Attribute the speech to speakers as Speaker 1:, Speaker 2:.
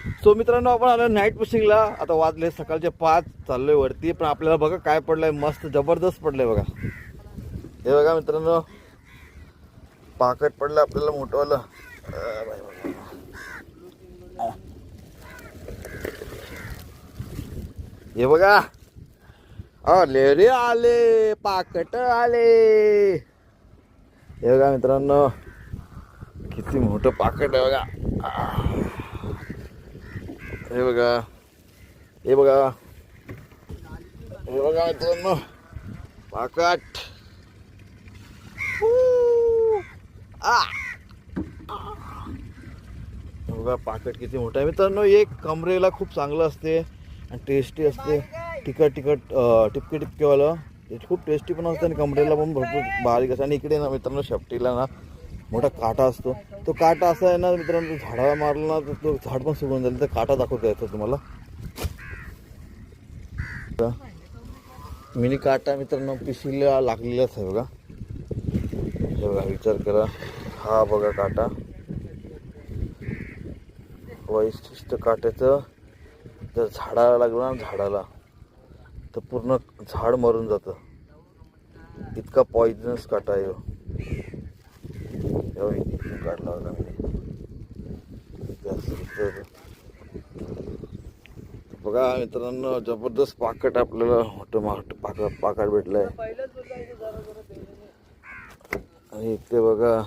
Speaker 1: So मित्रांनो आपण आलो नाईट फिशिंगला आता वाजले सकाळचे पाच चाललोय वरती. पण आपल्याला बघा काय पडलंय. मस्त जबरदस्त पडलंय बघा. हे बघा मित्रांनो. पाकट पडलं आपल्याला मोठंवालं. हे बघा. आले रे आले. पाकट आले. हे बघा मित्रांनो. किती मोठं पाकट आहे बघा. हे बघा. हे बघा. हे बघा मित्रांनो. पाकट. आ. हे बघा पाकट किती मोठं आहे. मित्रांनो एक कमरेला खूप चांगलं असते आणि टेस्टी असते. तिखट तिखट टिपके टिपकेवालं. ते खूप टेस्टी पण असतं आणि कमरेला पण भरपूर बारीक असतं. आणि इकडे ना मित्रांनो शेपटीला ना मोठा काटा असतो. तो काटा असा आहे ना मित्रांनो तो झाडाला मारला ना तर तो झाड पण सुकून जाईल तर काटा दाखवता येतो तुम्हाला. मिनी काटा मित्रांनो पिशीला लागलेलाच आहे बघा. हे बघा विचार करा. हा बघा काटा. वैशिष्ट्य काट्याचं जर झाडाला लागलं ना झाडाला तर पूर्ण झाड मरून जातं. इतका पॉइजनस काटा आहे. जास्त बघा मित्रांनो जबरदस्त पाकट आपल्याला मोठं मोठं पाक पाकाट भेटलंय. आणि इथे बघा